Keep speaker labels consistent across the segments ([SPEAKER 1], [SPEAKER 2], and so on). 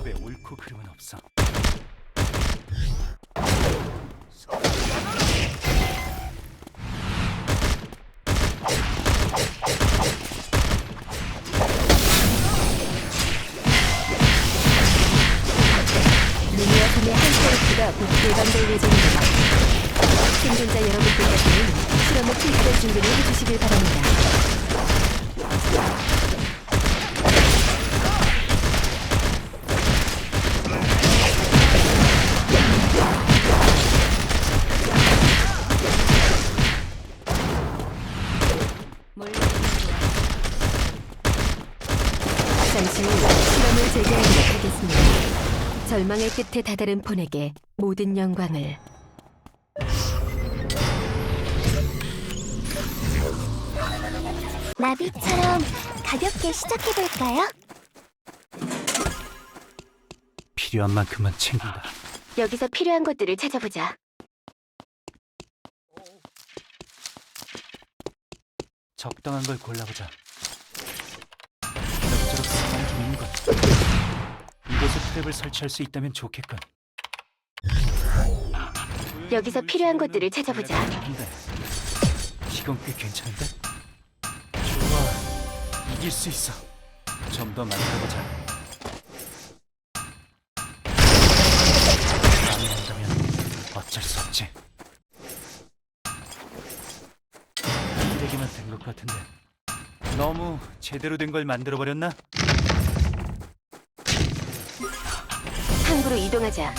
[SPEAKER 1] 방법에 옳고 그름은 없어.
[SPEAKER 2] 절망의 끝에 다다른 폰에게 모든 영광을
[SPEAKER 3] 나비처럼 가볍게 시작해볼까요?
[SPEAKER 1] 필요한 만큼만 챙긴다.
[SPEAKER 2] 여기서 필요한 것들을 찾아보자.
[SPEAKER 1] 적당한 걸 골라보자. 그럭저럭 사망 중인 것. 이곳에 트랩을 설치할 수 있다면 좋겠군.
[SPEAKER 2] 여기서 필요한 것들을 찾아보자.
[SPEAKER 1] 이건 꽤 괜찮은데? 좋아, 이길 수 있어. 좀 더 만들어보자. 마음에 든다면 어쩔 수 없지. 쓰레기만 된 것 같은데 너무 제대로 된 걸 만들어 버렸나?
[SPEAKER 2] 항구로 이동하자.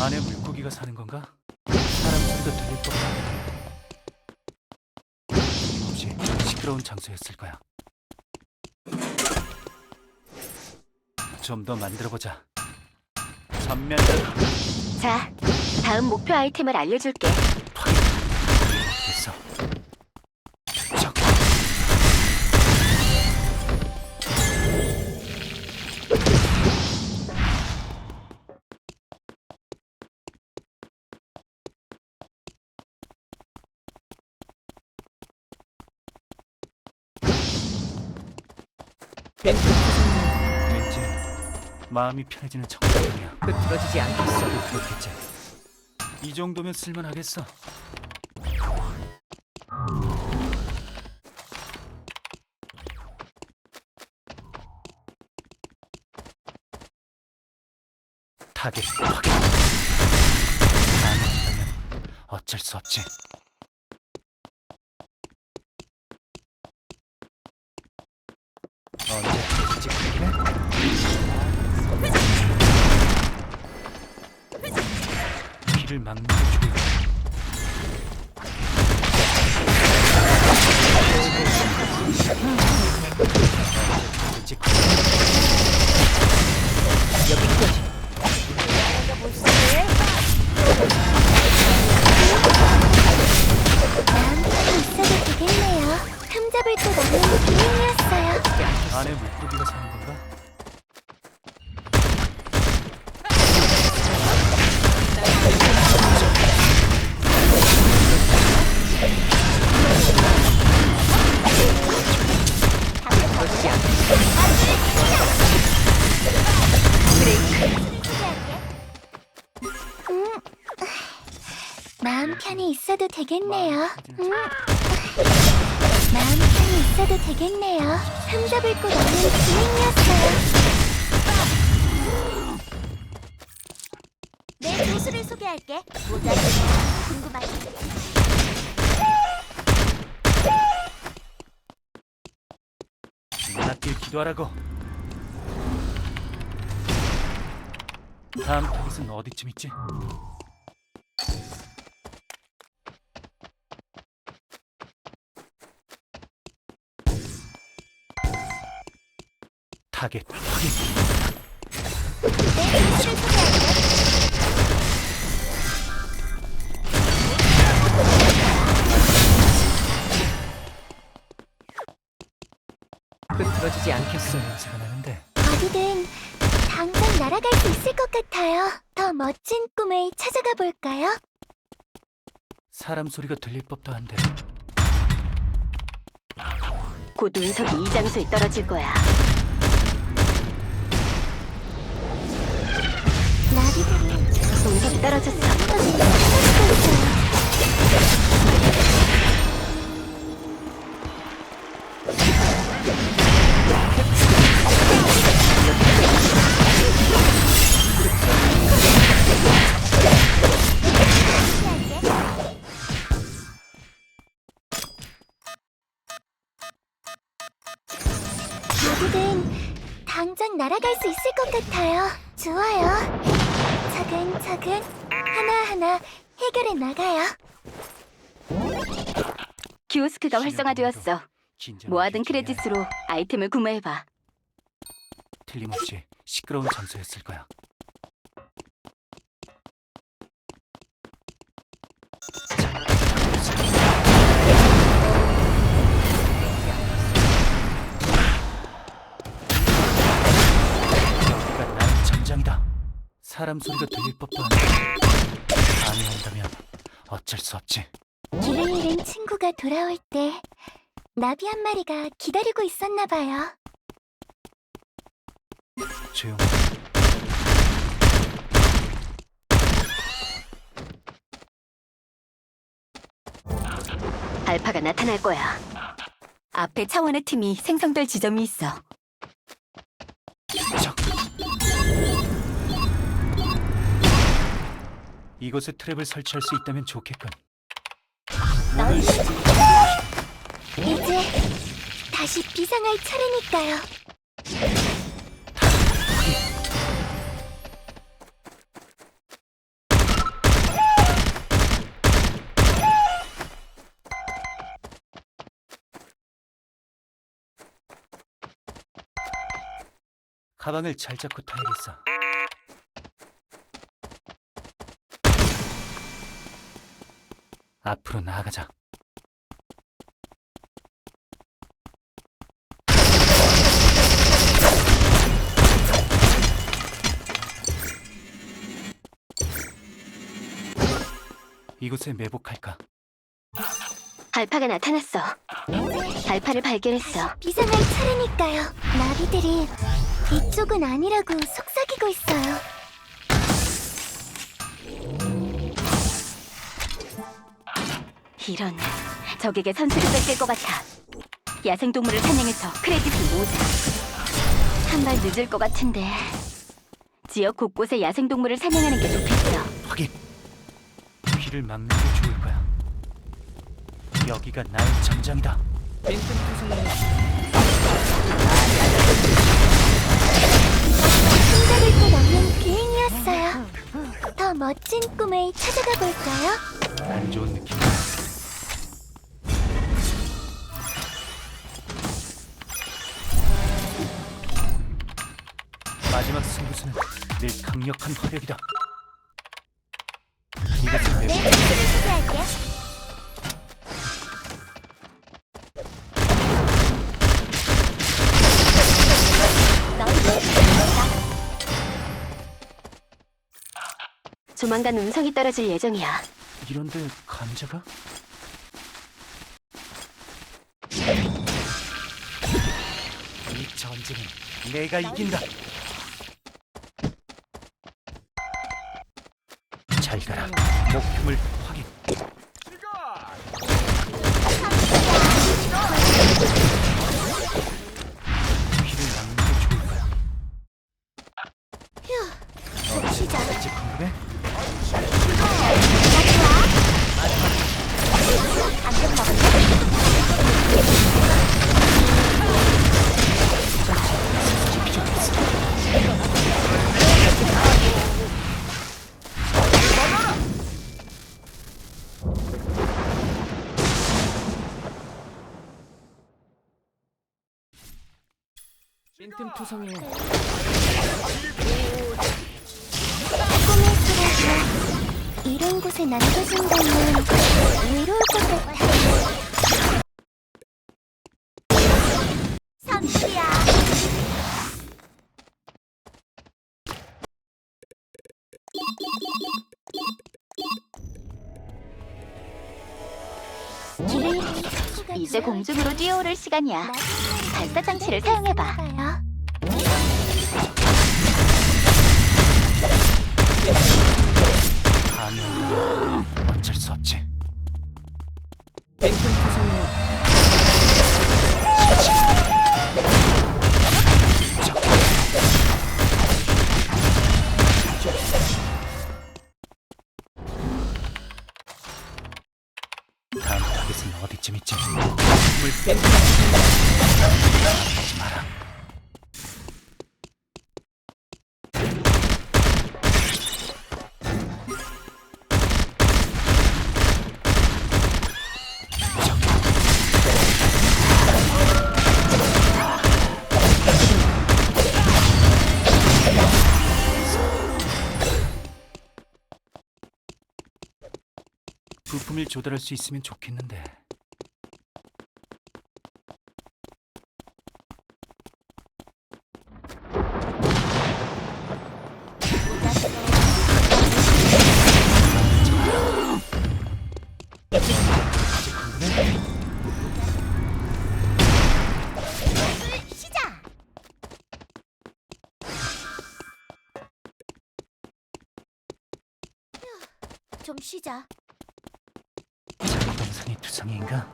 [SPEAKER 1] 안에 물고기가 사는 건가? 사람 소리도 들릴 것 같은데. 혹시 시끄러운 장소였을 거야. 좀 더 만들어 보자. 전면전
[SPEAKER 2] 자, 다음 목표 아이템을 알려줄게.
[SPEAKER 1] 됐어. 왠지 마음이 편해지는 청소년이야.
[SPEAKER 4] 흐트러지지 않겠어.
[SPEAKER 1] 써도 그렇겠지. 이 정도면 쓸만하겠어. 타겟 확인. 마음에 든다면 어쩔 수 없지. 길을
[SPEAKER 3] 음. 마음 편히 있어도 되겠네요. 흠잡을 곳 없는 기능이었어요. 내 도수를 소개할게. 모자를 궁금하지?
[SPEAKER 1] 눈앞길 기도하라고. 다음 타겟은 어디쯤 있지? 타겟 확인.
[SPEAKER 4] 흐트러지지 않겠어.
[SPEAKER 1] 냄새가 나는데
[SPEAKER 3] 어디든 당장 날아갈 수 있을 것 같아요. 더 멋진 꿈을 찾아가 볼까요?
[SPEAKER 1] 사람 소리가 들릴 법도 한데
[SPEAKER 2] 곧 운석이 이 장소에 떨어질 거야.
[SPEAKER 3] 나비들이
[SPEAKER 2] 운석이 떨어졌어.
[SPEAKER 3] 당장 날아갈 수 있을 것 같아요. 좋아요. 차근차근 하나하나 해결해 나가요.
[SPEAKER 2] 키오스크가 활성화되었어. 모아둔 크레딧으로 아이템을 구매해봐.
[SPEAKER 1] 틀림없이 시끄러운 장소였을 거야. 사람 소리가 들릴 법도 한데 방해한다면 어쩔 수 없지.
[SPEAKER 3] 길을 잃은 친구가 돌아올 때 나비 한 마리가 기다리고 있었나 봐요.
[SPEAKER 1] 조용.
[SPEAKER 2] 알파가 나타날 거야. 앞에 차원의 팀이 생성될 지점이 있어.
[SPEAKER 1] 적. 이곳에 트랩을 설치할 수 있다면 좋겠군.
[SPEAKER 3] 널 이제 다시 비상할 차례니까요.
[SPEAKER 1] 가방을 잘 잡고 타야겠어. 앞으로 나아가자. 이곳에 매복할까?
[SPEAKER 2] 알파가 나타났어. 알파를 발견했어.
[SPEAKER 3] 비상할 차례니까요. 나비들이 이쪽은 아니라고 속삭이고 있어요.
[SPEAKER 2] 이런 적에게 선수를 뺏길 것 같아. 야생동물을 사냥해서 크레딧을 모으자. 한 발 늦을 것 같은데. 지역 곳곳에 야생동물을 사냥하는 게 좋겠어.
[SPEAKER 1] 확인. 귀를 막는 게 좋을 거야. 여기가 나의 전장이다.
[SPEAKER 4] 빈틈 투성이는
[SPEAKER 3] 손잡을 것 없는 비행이었어요. 더 멋진 꿈을 찾아가 볼까요?
[SPEAKER 1] 안 좋은 느낌. 강력한 화력이다. 이것을
[SPEAKER 3] 네,
[SPEAKER 1] 매복.
[SPEAKER 3] 실수할게요. 너희들
[SPEAKER 2] 조만간 운석이 떨어질 예정이야.
[SPEAKER 1] 이런데 감자가? 이 전쟁은 내가 이긴다. 잘 가라. 목표물
[SPEAKER 3] 꿈을 꾸려서 이런 곳에 남겨진다면 외로울 것 같아. 삼시야.
[SPEAKER 2] 이제 공중으로 뛰어오를 시간이야. 발사 장치를 사용해봐.
[SPEAKER 1] 어쩔 수 없지. 부품을 조달할 수 있으면 좋겠는데.
[SPEAKER 3] 좀 쉬자.
[SPEAKER 1] 동상이 두상인가?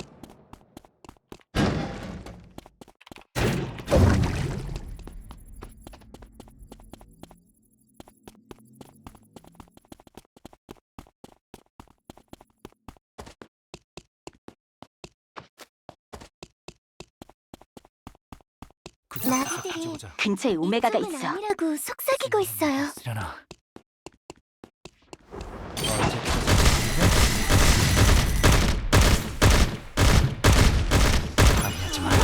[SPEAKER 3] 나비들이.
[SPEAKER 2] 근처에 오메가가 있어.
[SPEAKER 3] 아니라고 속삭이고 있어요.
[SPEAKER 1] 쓰려나? 방해하지 마라.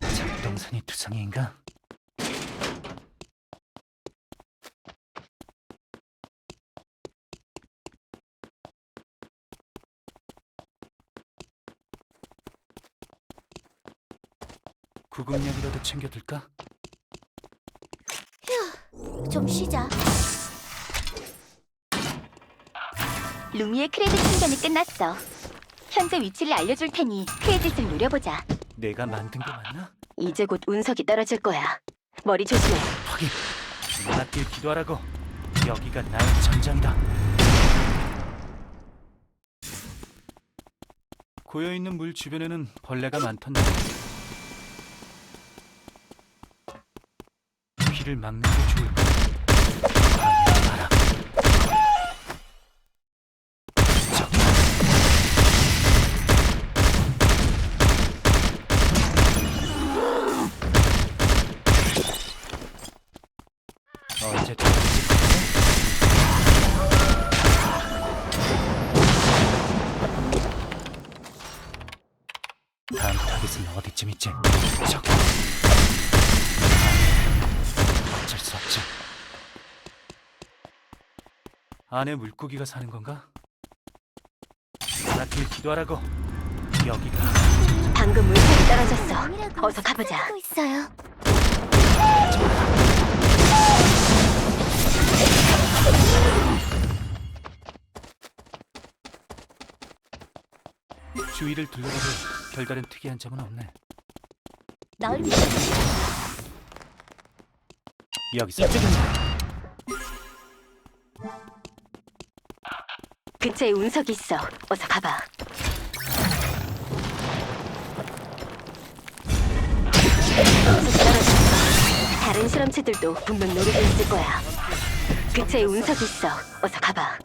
[SPEAKER 1] 작동선이 두성인가? 구급약이라도 챙겨둘까?
[SPEAKER 3] 좀 쉬자.
[SPEAKER 2] 루미의 크레딧 충전이 끝났어. 현재 위치를 알려줄 테니 크레딧을 노려보자.
[SPEAKER 1] 내가 만든 게 맞나?
[SPEAKER 2] 이제 곧 운석이 떨어질 거야. 머리 조심해.
[SPEAKER 1] 확인. 눈앞길 기도하라고. 여기가 나의 전장이다. 고여 있는 물 주변에는 벌레가 많던데. 귀를 막는 게 좋을. 저기. 언제 들어올지 다음 타겟은 어디쯤 있지? 아, 어쩔 수 없지. 안에 물고기가 사는 건가? 하나길 기도하라고. 여기가
[SPEAKER 2] 방금 운석이 떨어졌어. 어서 가보자.
[SPEAKER 3] 속삭이고 있어요.
[SPEAKER 1] 주위를 둘러봐도 별다른 특이한 점은 없네.
[SPEAKER 3] 널 위해
[SPEAKER 1] 여기서
[SPEAKER 2] 근처에 운석이 있어. 어서 가봐. 운석이 떨어졌어. 다른 실험체들도 분명 노리고 있을 거야. 근처에 운석이 있어. 어서 가봐.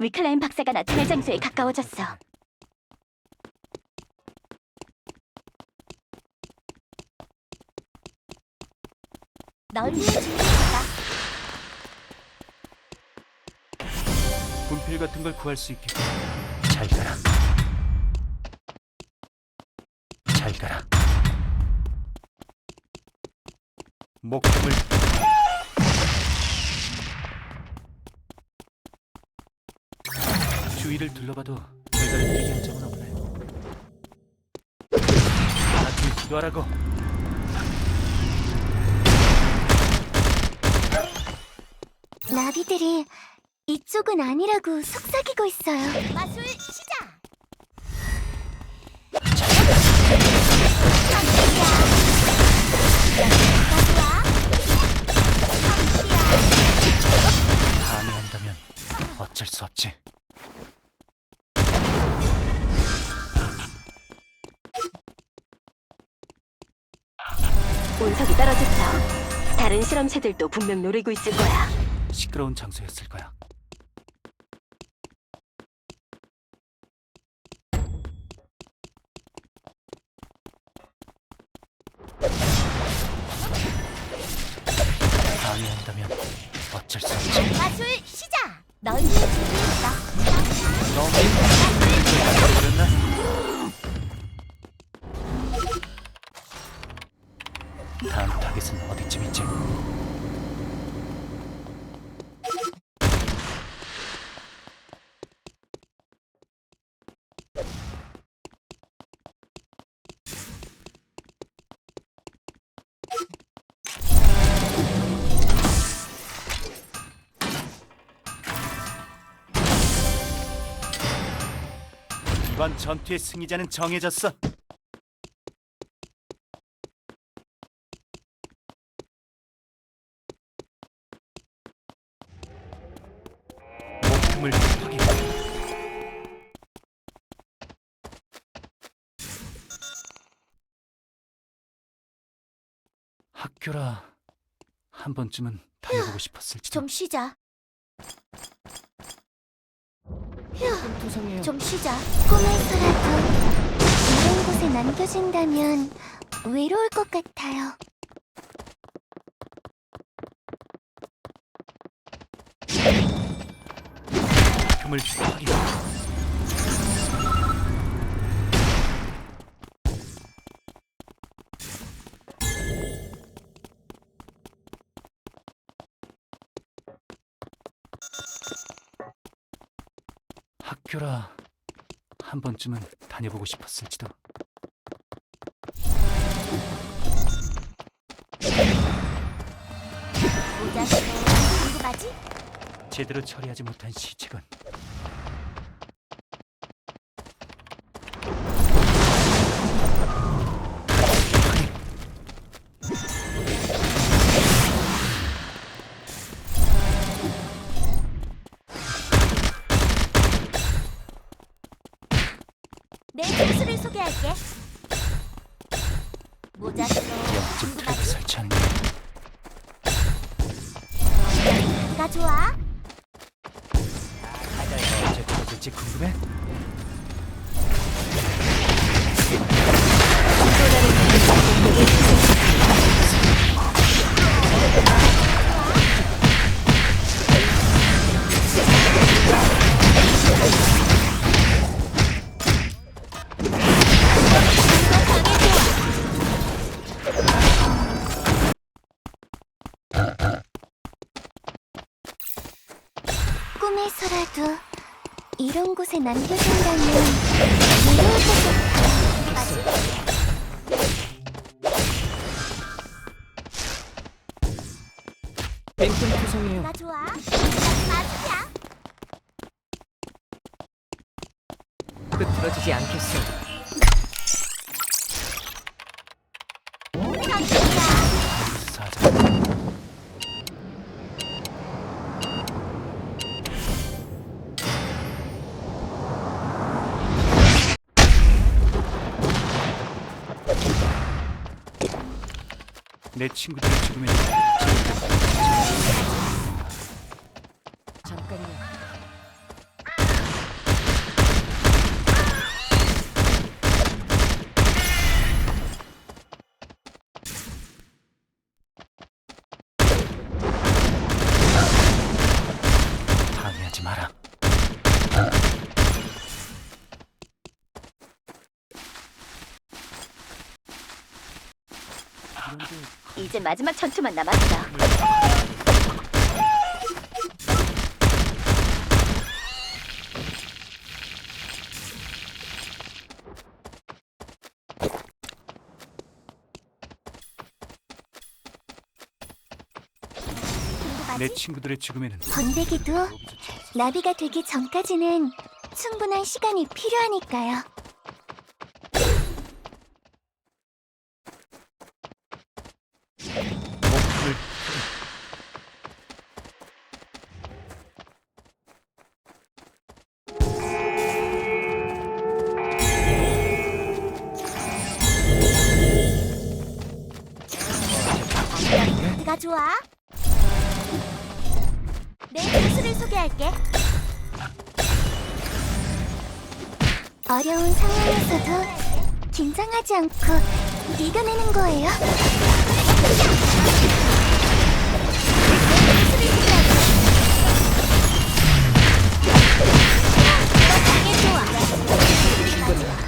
[SPEAKER 2] 위클라인 박사가 나타날 장소에 가까워졌어.
[SPEAKER 3] 널 위해 준비했다.
[SPEAKER 1] 분필 같은 걸 구할 수 있게. 잘 가라. 잘 가라. 목숨을 주위를 둘러봐도 별다른 일기 한 적은 없네. 나중에 기도하라고.
[SPEAKER 3] 나비들이 이쪽은 아니라고 속삭이고 있어요. 마술 시작.
[SPEAKER 1] 감히 한다면 어쩔 수 없지.
[SPEAKER 2] 운석이 떨어졌어. 다른 실험체들도 분명 노리고 있을 거야.
[SPEAKER 1] 시끄러운 장소였을 거야. 방해한다면 어쩔 수 없지.
[SPEAKER 3] 마술 시작. 널 위해 준비했다.
[SPEAKER 1] 너무 버렸나? 전투의 승리자는 정해졌어. 목숨을 확인. 학교라 한 번쯤은 다녀보고 싶었을지도.
[SPEAKER 3] 좀 쉬자.
[SPEAKER 4] 투성이에요.
[SPEAKER 3] 좀 쉬자. 꿈에서라도 이런 곳에 남겨진다면 외로울 것 같아요.
[SPEAKER 1] 금을 확인. 학교라 한 번쯤은 다녀보고 싶었을지도.
[SPEAKER 3] 쓰고 궁금하지?
[SPEAKER 1] 제대로 처리하지 못한 시
[SPEAKER 3] 내 교수를 소개할게. 모자 쓰고
[SPEAKER 1] 영점 트랩을
[SPEAKER 3] 궁금하지?
[SPEAKER 1] 설치하는
[SPEAKER 3] 게가 좋아?
[SPEAKER 1] 언제 터질지 궁금해?
[SPEAKER 3] 꿈에서라도 이런 곳에 남겨진다면 외로울 것 같아요. 궁금하지?
[SPEAKER 4] 뱅큼 투성이에요.
[SPEAKER 3] 나 좋아? 마술이야?
[SPEAKER 4] 끄트러지지 않겠어. 잠깐요.
[SPEAKER 2] 이제 마지막 전투만 남았어.
[SPEAKER 1] 내 친구들의 죽음에는
[SPEAKER 3] 번데기도 나비가 되기 전까지는 충분한 시간이 필요하니까요. 긴장하지 않고 이겨내는 거예요. 좋아.